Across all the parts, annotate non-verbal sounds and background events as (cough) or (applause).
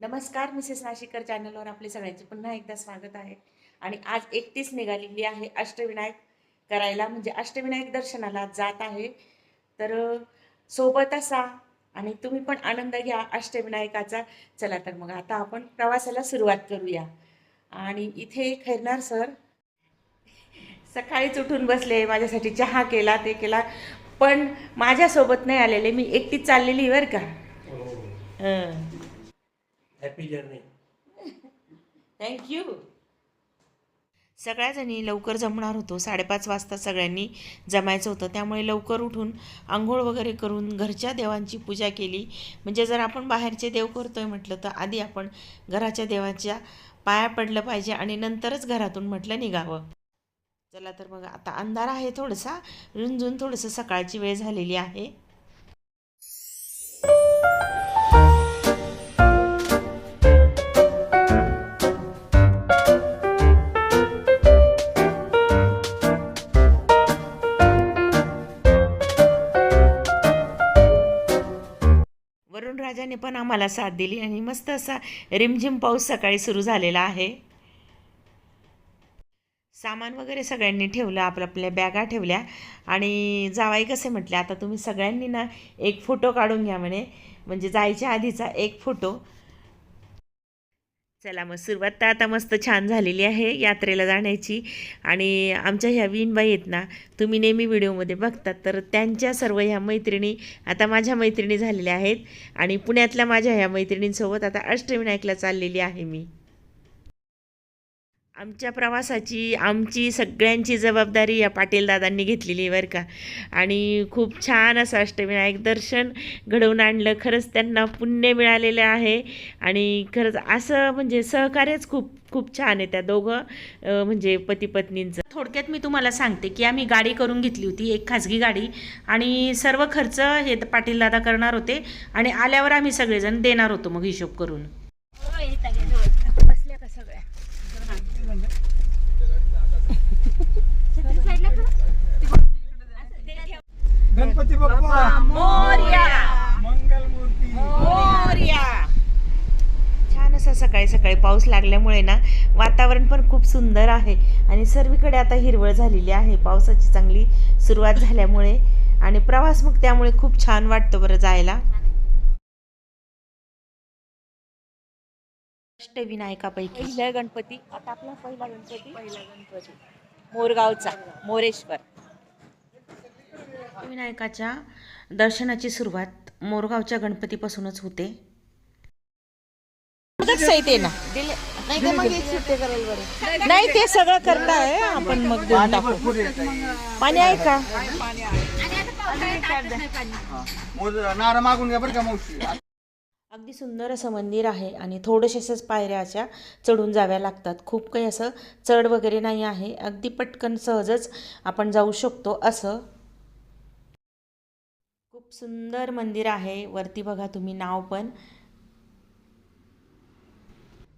नमस्कार मिसेस नाशिकर चॅनलवर आपले सगळ्यांचे पुन्हा एकदा स्वागत आहे. आणि आज एकटीच निघालेली आहे अष्टविनायक करायला म्हणजे अष्टविनायक दर्शनाला जात आहे. तर सोबत असा आणि तुम्ही पण आनंद घ्या अष्टविनायकाचा. चला तर मग आता आपण प्रवासाला सुरुवात करूया. आणि इथे खैरनार सर. सकाळीच उठून बसले माझ्यासाठी चहा केला ते केला पण माझ्यासोबत नाही आलेले मी एकटीच चाललेली बरं का. हं. हॅपी जर्नी थँक्यू सगळ्याजणी लवकर जमणार होतो. साडेपाच वाजता सगळ्यांनी जमायचं होतं. त्यामुळे लवकर उठून आंघोळ वगैरे करून घरच्या देवांची पूजा केली. म्हणजे जर आपण बाहेरचे देव करतोय म्हटलं तर आधी आपण घराच्या देवाच्या पाया पडलं पाहिजे आणि नंतरच घरातून म्हटलं निघावं. चला तर मग आता अंधार आहे थोडासा. रुंजून थोडंसं सकाळची वेळ झालेली आहे. पावसाने पण आम्हाला साथ दिली आणि मस्त असा रिमझिम पाऊस सकाळी सुरू झालेला आहे. सामान वगैरे सगळ्यांनी ठेवलं आपल्या आपल्या बॅगा ठेवल्या. आणि जावाई कसे म्हटले आता तुम्ही सगळ्यांनी ना एक फोटो काढून घ्या म्हणे. म्हणजे जायच्या आधीचा एक फोटो. चला मग सुरुवात तर आता मस्त छान झालेली आहे यात्रेला जाण्याची. आणि आमच्या ह्या विणबाई आहेत ना तुम्ही नेहमी व्हिडिओमध्ये बघतात तर त्यांच्या सर्व ह्या मैत्रिणी आता माझ्या मैत्रिणी झालेल्या आहेत. आणि पुण्यातल्या माझ्या ह्या मैत्रिणींसोबत आता अष्टविनायकला चाललेली आहे मी. आमच्या प्रवासाची आमची सगळ्यांची जबाबदारी या पाटील दादांनी घेतलेली आहे बरं का. आणि खूप छान असं अष्टविनायक दर्शन घडवून आणलं. खरंच त्यांना पुण्य मिळालेलं आहे. आणि खरंच असं म्हणजे सहकार्यच खूप खूप छान आहे त्या दोघं म्हणजे पती पत्नींचं थोडक्यात मी तुम्हाला सांगते की आम्ही गाडी करून घेतली होती एक खाजगी गाडी. आणि सर्व खर्च हे पाटील दादा करणार होते आणि आल्यावर आम्ही सगळेजण देणार होतो मग हिशोब करून बसल्या का सगळ्या गणपती बाप्पा मोर्या मंगलमूर्ती मोर्या छान असा सकाळी सकाळी पाऊस लागल्यामुळे ना वातावरण पण खूप सुंदर आहे. आणि सर्वीकडे आता हिरवळ झालेली आहे. पावसाची चांगली सुरुवात झाल्यामुळे आणि प्रवास मग त्यामुळे खूप छान वाटतं बरं जायला. अष्टविनायकापैकी पहिला गणपती. आता आपला पहिला गणपती. पहिला गणपती. मोरगावचा. मोरेश्वर. विनायकाच्या दर्शनाची सुरुवात मोरगावच्या गणपतीपासूनच होते. आहे ना. दिले नाही का मग एक सुट्टे करायला बरं. नाही ते सगळं करताय आपण मग देऊन टाकू. पाणी आहे का? नारा मागून घ्या बरं का मावशी. अगदी सुंदर असं मंदिर आहे आणि थोडेसे असंच पायऱ्या अशा चढून जाव्या लागतात. खूप काही असं चढ वगैरे नाही आहे. अगदी पटकन सहजच आपण जाऊ शकतो असं. खूप सुंदर मंदिर आहे. वरती बघा तुम्ही नाव पण.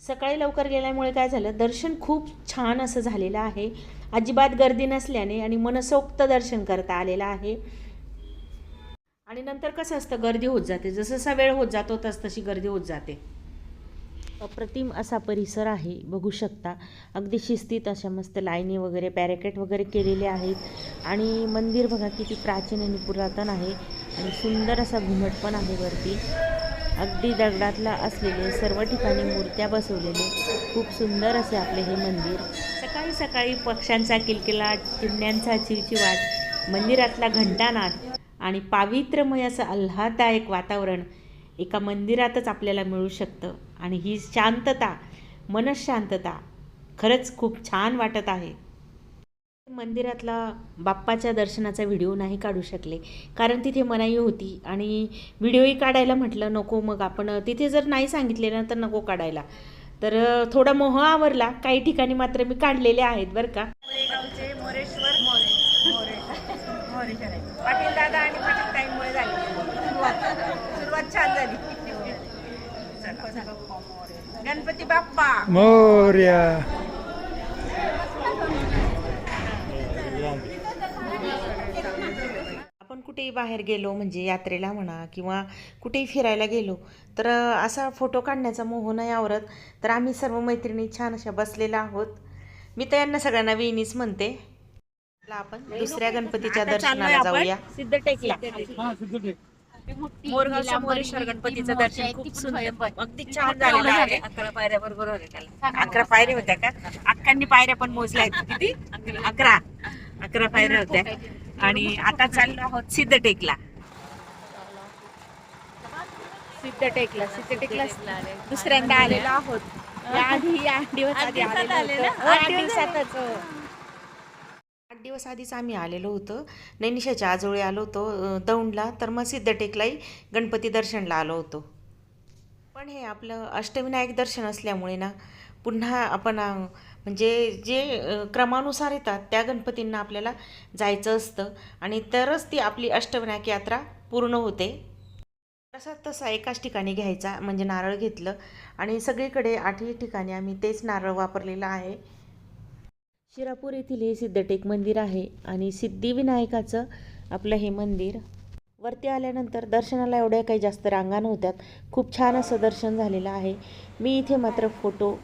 सकाळी लवकर गेल्यामुळे काय झालं दर्शन खूप छान असं झालेलं आहे. अजिबात गर्दी नसल्याने आणि मनसोक्त दर्शन करता आलेलं आहे. आणि नंतर कसं असतं गर्दी होत जाते. जसं वेळ होत जातो तस तशी गर्दी होत जाते. अप्रतिम असा परिसर आहे बघू शकता. अगदी शिस्तीत अशा मस्त लाईनी वगैरे पॅरेकेट वगैरे केलेले आहेत. आणि मंदिर बघा किती प्राचीन आणि पुरातन आहे. आणि सुंदर असा घुमट पण आहे वरती. अगदी दगडातला असलेले सर्व ठिकाणी मूर्त्या बसवलेले खूप सुंदर असे आपले हे मंदिर. सकाळी सकाळी पक्ष्यांचा किलकिलाट चिमण्यांचा चिवचिवाट मंदिरातला घंटानाद आणि पावित्र्यमय असं आल्हाददायक वातावरण एका मंदिरातच आपल्याला मिळू शकतं. आणि ही शांतता मनशांतता खरंच खूप छान वाटत आहे. मंदिरातला बाप्पाच्या दर्शनाचा व्हिडिओ नाही काढू शकले. कारण तिथे मनाई होती आणि व्हिडिओही काढायला म्हटलं नको मग आपण तिथे जर नाही सांगितले ना तर नको काढायला. तर थोडा मोह आवरला. काही ठिकाणी मात्र मी काढलेले आहेत बरं का. मोरेगावचे मोरेश्वर मोरेश्वर आहे पाटील दादा आणि पाटील ताईमुळे झाली. सुरुवात सुरुवात छान झाली. चला. गणपती बाप्पा. मोर्या आपण कुठेही बाहेर गेलो म्हणजे यात्रेला म्हणा किंवा कुठेही फिरायला गेलो तर असा फोटो काढण्याचा मोह नाही आवरत. तर आम्ही सर्व मैत्रिणी छान अशा बसलेल्या आहोत. मी तर यांना सगळ्यांना वेणीच म्हणते. चला आपण दुसऱ्या गणपतीच्या दर्शनाला जाऊया. हा गणपतीचं दर्शन खूप सुंदर. अगदी छान झालेलं आहे. अकरा पायऱ्या बरोबर अकरा पायऱ्या होत्या का? अक्कांनी पायऱ्या पण मोजल्या आहेत. किती? अकरा. अकरा. पायऱ्या होत्या. आणि आता चाललो आहोत सिद्ध टेकला सिद्ध टेकला सिद्ध टेकला दुसऱ्यांदा आलेलो आहोत. या आधी आठ दिवस आधी आलेलो होतो. आठ दिवसातच हो. आठ दिवस आधीच आम्ही आलेलो होतो. नैनिशाच्या आजोळी आलो होतो दौंडला. तर मग सिद्धटेकलाही गणपती दर्शनला आलो होतो. पण हे आपलं अष्टविनायक दर्शन असल्यामुळे ना पुन्हा आपण म्हणजे जे क्रमानुसार येतात त्या गणपतींना आपल्याला जायचं असतं आणि तरच ती आपली अष्टविनायक यात्रा पूर्ण होते. तसा तसा एकाच ठिकाणी घ्यायचा म्हणजे नारळ घेतलं आणि सगळीकडे आठही ठिकाणी आम्ही तेच नारळ वापरलेलं आहे. शिरापूर येथील हे सिद्धटेक मंदिर आहे आणि सिद्धिविनायकाचं आपलं हे मंदिर. वरती आल्यानंतर दर्शनाला एवढ्या काही जास्त रांगा नव्हत्यात. खूप छान असं दर्शन झालेलं आहे. मी इथे मात्र फोटो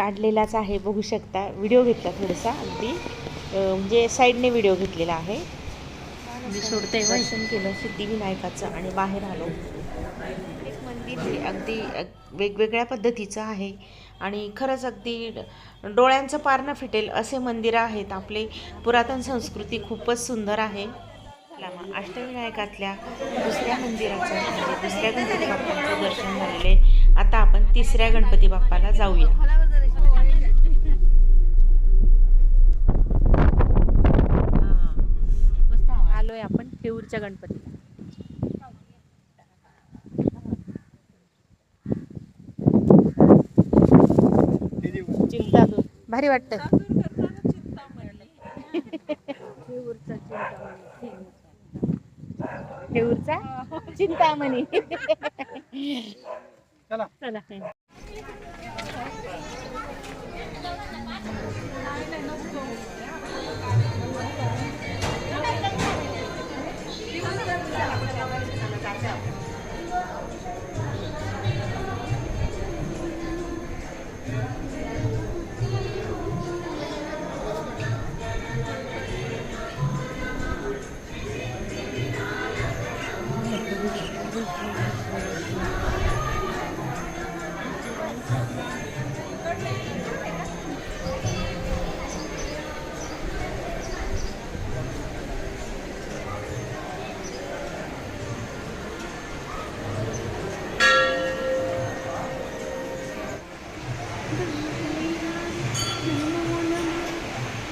काढलेलाच आहे बघू शकता. व्हिडिओ घेतला थोडासा अगदी. म्हणजे साईडने व्हिडिओ घेतलेला आहे. सोडते दर्शन केलं सिद्धिविनायकाचं आणि बाहेर आलो. एक मंदिर हे अगदी अग- वेगवेगळ्या पद्धतीचं आहे. आणि खरंच अगदी डोळ्यांचं पार न फिटेल असे मंदिरं आहेत. आपले पुरातन संस्कृती खूपच सुंदर आहे. अष्टविनायकातल्या दुसऱ्या मंदिराचं म्हणजे दुसऱ्या गणपती बाप्पांचं दर्शन झालेलं आहे. आता आपण तिसऱ्या गणपती बाप्पाला जाऊया. गणपतीला चिंता भारी वाटत. ठेऊरचा चिंतामणी. चला चला.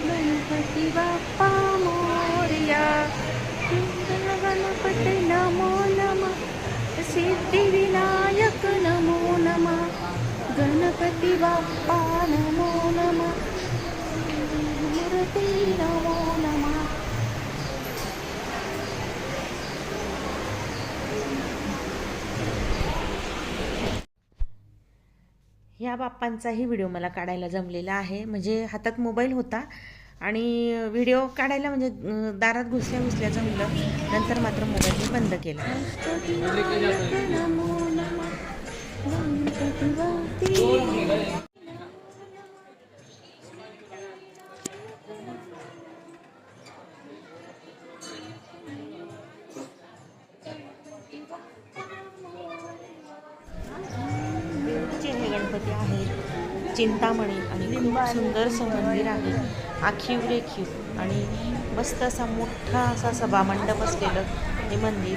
गणपती बाप्पा मोरया गणपती नमो नमः सिद्धिविनायक नमो नमः गणपती बाप्पा नमो नमः मूर्ती नमो नमः ह्या बाप्पांचाही व्हिडिओ मला काढायला जमलेला आहे. म्हणजे हातात मोबाईल होता आणि व्हिडिओ काढायला म्हणजे दारात घुसल्या घुसल्या जमलं. नंतर मात्र मोबाईल मी बंद केला. आहेत चिंतामणी आणि खूप सुंदरसं मंदिर आहे. आखीव रेखीव आणि मस्त असा मोठा असा सभामंडप असलेलं हे मंदिर.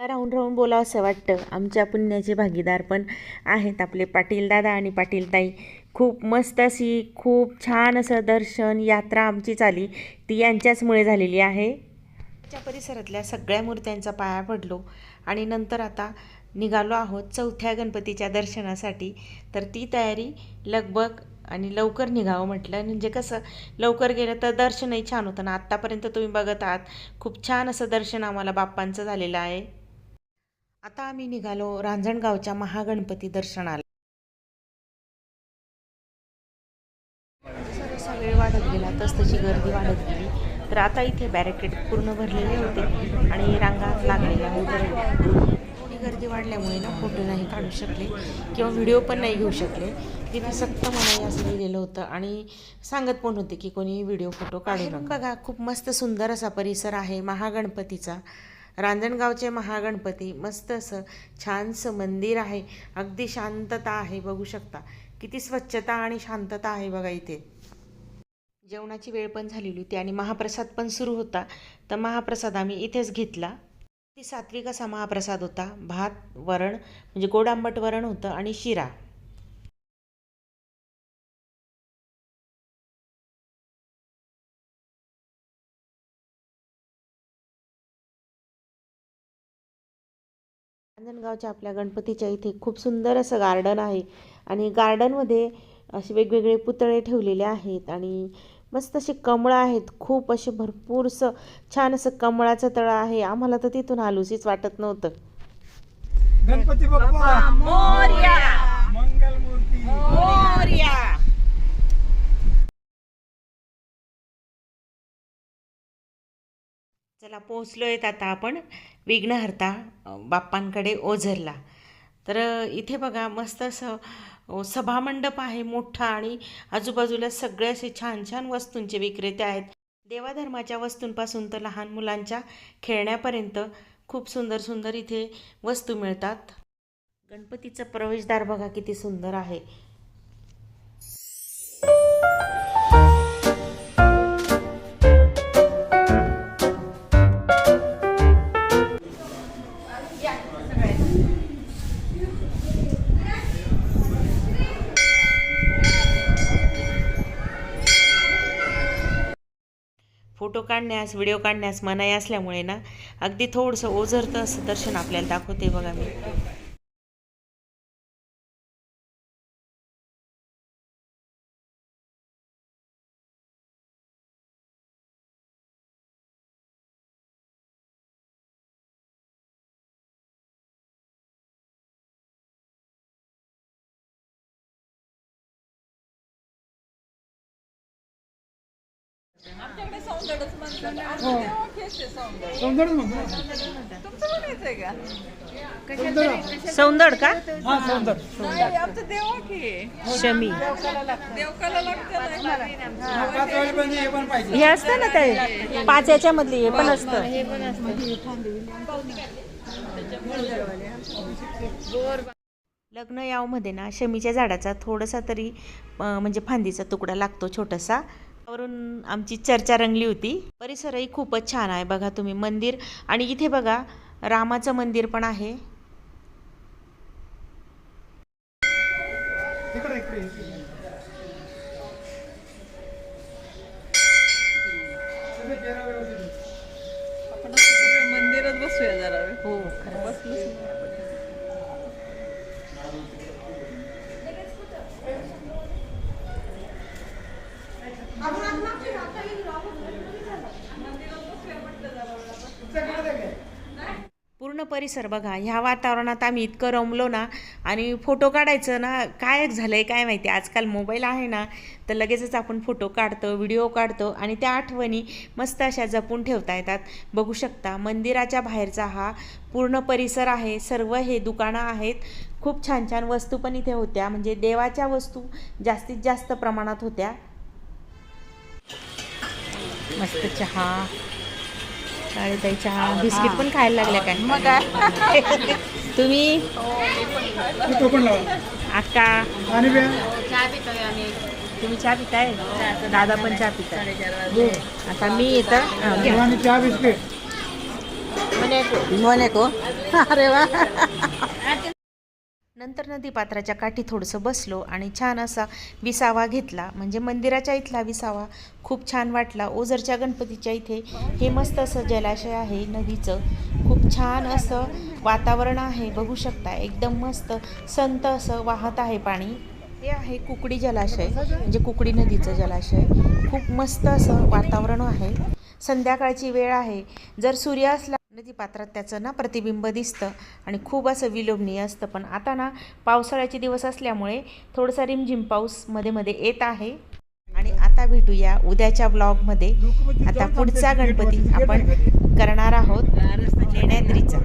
राहून राहून बोलावं असं वाटतं. आमच्या पुण्याचे भागीदार पण आहेत आपले पाटील दादा आणि पाटील ताई. खूप मस्त अशी खूप छान असं दर्शन यात्रा आमची चाली. ती यांच्याचमुळे झालेली आहे. आमच्या परिसरातल्या सगळ्या मूर्त्यांचा पाया पडलो. आणि नंतर आता निघालो आहोत चौथ्या गणपतीच्या दर्शनासाठी. तर ती तयारी लगबग आणि लवकर निघावं म्हटलं. म्हणजे कसं लवकर गेलं तर दर्शनही छान होतं ना. आत्तापर्यंत तुम्ही बघत आहात. खूप छान असं दर्शन आम्हाला बाप्पांचं झालेलं आहे. आता आम्ही निघालो रांजणगावच्या महागणपती दर्शनाला. वेळ वाढत गेला तस तशी गर्दी वाढत गेली. तर आता इथे बॅरिकेड पूर्ण भरलेले होते आणि रांगा लागलेल्या होत्या. गर्दी वाढल्यामुळे ना फोटो नाही काढू शकले किंवा व्हिडिओ पण नाही घेऊ शकले. तिथे सक्त मनाई असं लिहिलेलं होतं आणि सांगत पण होते की कोणी व्हिडिओ फोटो काढू नका. बघा खूप मस्त सुंदर असा परिसर आहे महागणपतीचा. रांजणगावचे महागणपती मस्त असं छानसं मंदिर आहे. अगदी शांतता आहे बघू शकता. किती स्वच्छता आणि शांतता आहे बघा इथे. जेवणाची वेळ पण झालेली होती आणि महाप्रसाद पण सुरू होता. तर महाप्रसाद आम्ही इथेच घेतला. ती सात्विक असा महाप्रसाद होता. भात वरण म्हणजे गोड आंबट वरण होतं आणि शिरा. रांजणगावच्या आपल्या गणपतीच्या इथे खूप सुंदर असं गार्डन आहे. आणि गार्डनमध्ये असे वेगवेगळे पुतळे ठेवलेले आहेत आणि मस्त असे कमळं आहेत. खूप असे भरपूरसं छान असं कमळाचं तळं आहे. आम्हाला तर तिथून आलूसीच वाटत नव्हतं. गणपती बाप्पा! मोर्या! मंगल मूर्ती मोर्या! चला पोहोचलो आहेत आता आपण. विघ्नहर्ता बाप्पांकडे ओझरला. तर इथे बघा मस्त असं सभामंडप आहे मोठा आणि आजूबाजूला सगळे असे छान छान वस्तूंचे विक्रेते आहेत. देवाधर्माच्या वस्तूंपासून तर लहान मुलांच्या खेळण्यापर्यंत खूप सुंदर सुंदर इथे वस्तू मिळतात. गणपतीचं प्रवेशद्वार बघा किती सुंदर आहे. फोटो काढण्यास व्हिडिओ काढण्यास मनाई असल्यामुळे ना अगदी थोडंसं ओझरतं असं दर्शन आपल्याला दाखवते बघा मी. म्हणतो सौंदड का? हा सौंदर्य. शमी. पाच हे पण पाहिजे. हे असतं ना ते? पाच याच्या मधली हे पण असतं. लग्न यावमध्ये ना शमीच्या झाडाचा थोडासा तरी अं, म्हणजे फांदीचा तुकडा लागतो छोटासा. वरून आमची चर्चा रंगली होती. परिसरही खूपच छान आहे. बघा तुम्ही मंदिर आणि इथे बघा रामाचं मंदिर पण आहे. मंदिरात बसूया जरा. हो पूर्ण परिसर बघा. ह्या वातावरणात आम्ही इतकं रमलो ना आणि फोटो काढायचं ना काय झालं आहे काय माहिती. आजकाल मोबाईल आहे ना तर लगेचच आपण फोटो काढतो व्हिडिओ काढतो आणि त्या आठवणी मस्त अशा जपून ठेवता येतात. बघू शकता मंदिराच्या बाहेरचा हा पूर्ण परिसर आहे. सर्व हे दुकानं आहेत. खूप छान छान वस्तू पण इथे होत्या. म्हणजे देवाच्या वस्तू जास्तीत जास्त प्रमाणात होत्या. मस्त चहा. शाळेताई चहा बिस्किट पण खायला लागल्या काय? मग काय? (laughs) तुम्ही? अक्का तुम्ही चहा पिताय? दादा पण चहा पिताय. आता मी येतं चहा बिस्किट. मोनेको अरे वा. नंतर नदीपात्राच्या काठी थोडंसं बसलो आणि छान असा विसावा घेतला. म्हणजे मंदिराच्या इथला विसावा खूप छान वाटला. ओझरच्या गणपतीच्या इथे हे मस्त असं जलाशय आहे नदीचं. खूप छान असं वातावरण आहे. बघू शकता एकदम मस्त संत असं वाहत आहे पाणी. हे आहे कुकडी जलाशय म्हणजे कुकडी नदीचं जलाशय. खूप मस्त असं वातावरण आहे. संध्याकाळची वेळ आहे. जर सूर्य असला नदीपात्रात त्याचं ना प्रतिबिंब दिसतं आणि खूप असं विलोभनीय असतं. पण आता ना पावसाळ्याचे दिवस असल्यामुळे थोडासा रिमझिम पाऊसमध्ये मध्ये येत आहे. आणि आता आता भेटूया उद्याच्या ब्लॉगमध्ये आता पुढचा गणपती आपण करणार आहोत. लेण्याद्रीचा